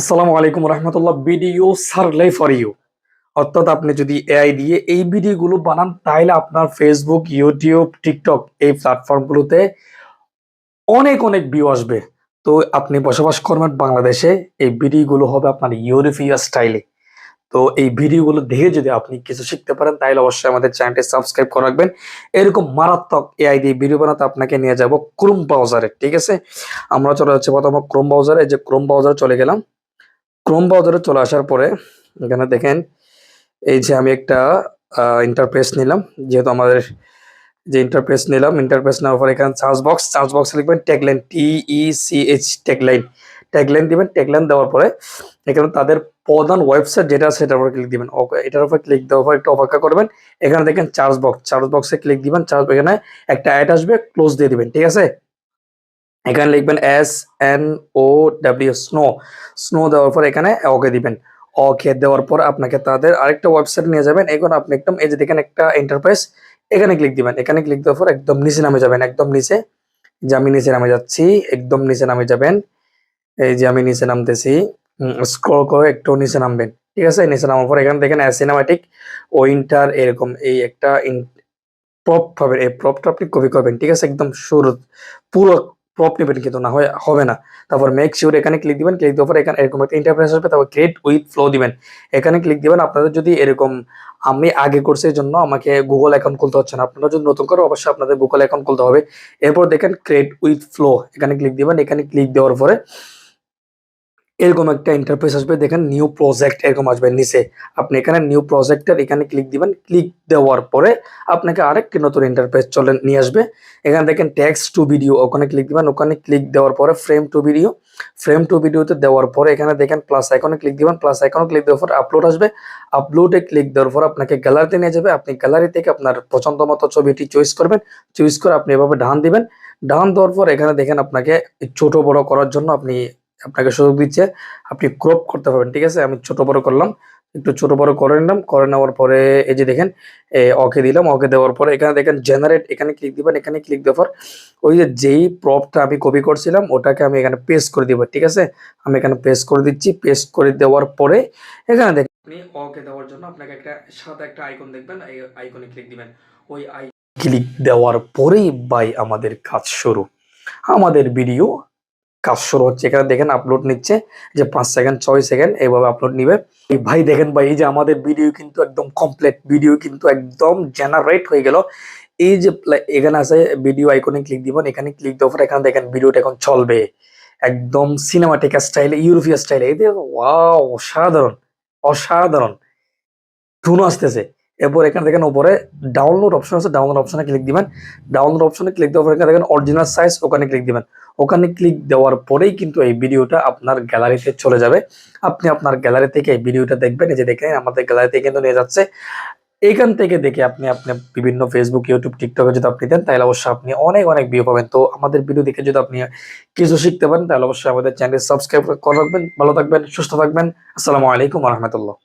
আসসালামু আলাইকুম রহমতুল্লাহ, ভিডিও সার্লাই ফর ইউ অর্থাৎ আপনি যদি এআই দিয়ে এই ভিডিওগুলো বানান, তাহলে আপনার ফেসবুক ইউটিউব টিকটক এই প্ল্যাটফর্মগুলোতে অনেক অনেক ভিউ আসবে। তো আপনি বসবাস করবেন বাংলাদেশে, এই ভিডিওগুলো হবে আপনার ইউরোপীয় স্টাইলে তো এই ভিডিওগুলো দেখে যদি আপনি কিছু শিখতে পারেন, তাহলে অবশ্যই আমাদের চ্যানেলটি সাবস্ক্রাইব করে রাখবেন। এরকম মারাত্মক এআই দিয়ে ভিডিও বানাতে আপনাকে নিয়ে যাব ক্রোম ব্রাউজারে ঠিক আছে? আমরা চলে যাচ্ছি প্রথম ক্রোম ব্রাউজারে যে ক্রোম ব্রাউজারে চলে গেলাম। ক্রোম ব্রাউজারে চলে আসার পরে, এখানে দেখেন, এই যে আমি একটা ইন্টারপ্রেস নিলাম। যেহেতু আমাদের যে ইন্টারপ্রেস নিলাম ইন্টারপ্রেস নেওয়ার পরে এখানে চার্জ বক্স চার্জ বক্সে লিখবেন tagline E C H tagline tagline দিবেন ট্যাগলাইন দেওয়ার পরে এখানে তাদের প্রধান ওয়েবসাইট যেটা আছে সেটার উপর ক্লিক দিবেন। ওকে এটার উপর ক্লিক দেওয়ার পর একটু অপেক্ষা করবেন। এখানে দেখেন চার্জ বক্স চার্জ বক্সে ক্লিক দিবেন চার্জ এখানে একটা অ্যাড আসবে ক্লোজ দিয়ে দিবেন, ঠিক আছে? এখানে লিখবেন S N O W snow snow দেওয়ার পর এখানে ওকে দিবেন। ওকে দেওয়ার পর আপনাকে তাদের আরেকটা ওয়েবসাইট নিয়ে যাবেন। এখন আপনি একদম এই যে দেখেন একটা এন্টারপ্রাইজ এখানে ক্লিক দিবেন। এখানে ক্লিক দেওয়ার পর একদম নিচে নামে যাবেন। একদম নিচে। যে আমি নিচে নামে যাচ্ছি, একদম নিচে নামে যাবেন। এই যে আমি নিচে নামতেছি স্ক্রল করে একটু নিচে নামবেন। ঠিক আছে? নিচে নামার পর এখানে দেখেন সিনেমাটিক উইন্টার এরকম এই একটা প্রপ পাবেন। এই প্রপটা আপনি কপি করবেন। ঠিক আছে? একদম শুরু, পুরো প্রপ নেবেন কিন্তু না, হয়, হবে না। তারপর মেক শিওর এখানে ক্লিক দিবেন ক্লিক দেওয়ার পর এখানে এরকম একটা ইন্টারফেস আসবে, তারপর ক্রিয়েট উইথ ফ্লো দিবেন। এখানে ক্লিক দিবেন, আপনাদের যদি এরকম আমি আগে কোর্সের জন্য আমাকে গুগল অ্যাকাউন্ট খুলতে হচ্ছে না, আপনারা যদি নতুন করে অবশ্যই আপনাদের গুগল অ্যাকাউন্ট খুলতে হবে। এরপর দেখেন ক্রিয়েট উইথ ফ্লো এখানে ক্লিক দিবেন, এখানে ক্লিক দেওয়ার পরে এরকম একটা ইন্টারফেস আসবে, দেখেন নিউ প্রজেক্ট এরকম আসবে নিচে। আপনি এখানে নিউ প্রজেক্টের এখানে ক্লিক দিবেন। ক্লিক দেওয়ার পরে আপনাকে আরেকটি নতুন ইন্টারফেস চলে নিয়ে আসবে। এখানে দেখেন ট্যাক্স টু ভিডিও ওখানে ক্লিক দিবেন। ওখানে ক্লিক দেওয়ার পরে frame to video frame to ভিডিওতে দেওয়ার পরে এখানে দেখেন প্লাস আইকনে ক্লিক দিবেন। প্লাস আইকনে ক্লিক দেওয়ার পর আপলোড আসবে। আপলোডে ক্লিক দেওয়ার পর আপনাকে গ্যালারিতে নিয়ে যাবে। আপনি গ্যালারি থেকে আপনার পছন্দ মতো ছবিটি চয়েস করবেন। চয়েস করে আপনি এভাবে ডান দিবেন। ডান দেওয়ার পর এখানে দেখেন আপনাকে ছোট বড় করার জন্য আপনি আপনাকে সুযোগ দিচ্ছে, আপনি ক্রপ করতে পারবেন, ঠিক আছে? আমি ছোট বড় করলাম, একটু ছোট বড় করে নিলাম, করে নেওয়ার পরে এই যে দেখেন ওকে দিলাম ওকে দেওয়ার পরে এখানে দেখেন জেনারেট এখানে ক্লিক দিবেন, এখানে ক্লিক দেওয়ার পর ওই যে যেই প্রপটা আমি কপি করছিলাম, ওটাকে আমি এখানে পেস্ট করে দিব, ঠিক আছে? আমি এখানে পেস্ট করে দিচ্ছি পেস্ট করে দেওয়ার পরে এখানে দেখেন, আপনি ওকে দেওয়ার জন্য আপনাকে একটা সাদা একটা আইকন দেখবেন, এই আইকনে ক্লিক দিবেন। ওই আই ক্লিক দেওয়ার পরেই বাই আমাদের কাজ শুরু। আমাদের ভিডিও কাজ শুরু হচ্ছে। এখানে দেখেন আপলোড নিচ্ছে যে পাঁচ সেকেন্ড ছয় সেকেন্ড এইভাবে আপলোড নিবে। ভাই দেখেন ভাই, এই যে আমাদের ভিডিও কিন্তু একদম কমপ্লিট ভিডিও কিন্তু একদম জেনারেট হয়ে গেল। এই যে এখানে আছে ভিডিও আইকনে ক্লিক দিবেন, এখানে ক্লিক দেওয়ার পর এখানে দেখেন ভিডিওটা এখন চলবে। একদম সিনেমাটিক স্টাইলে ইউরোপীয় স্টাইলে এই দেখো অসাধারণ অসাধারণ। ধুনো আসতেছে। এরপর এখানে দেখেন উপরে ডাউনলোড অপশন আছে ডাউনলোড অপশনে ক্লিক দিবেন। ডাউনলোড অপশনে ক্লিক দেওয়ার পর এখানে দেখেন অরিজিনাল সাইজ ওখানে ক্লিক দিবেন। ওখানে ক্লিক দেওয়ার পরেই কিন্তু এই ভিডিওটা আপনার গ্যালারিতে চলে যাবে। আপনি আপনার গ্যালারি থেকে এই ভিডিওটা দেখবেন, এই যে দেখেন আমাদের গ্যালারিতে কিন্তু নিয়ে যাচ্ছে। এখান থেকে দেখে আপনি আপনি বিভিন্ন ফেসবুক ইউটিউব টিকটকে যদি আপনি দেন, তাহলে অবশ্যই আপনি অনেক অনেক ভিউ পাবেন। তো আমাদের ভিডিও দেখে যদি আপনি কিছু শিখতে পারেন, তাহলে অবশ্যই আমাদের চ্যানেল সাবস্ক্রাইব করে রাখবেন। ভালো থাকবেন, সুস্থ থাকবেন। আসসালামু আলাইকুম রহমতুল্লাহ।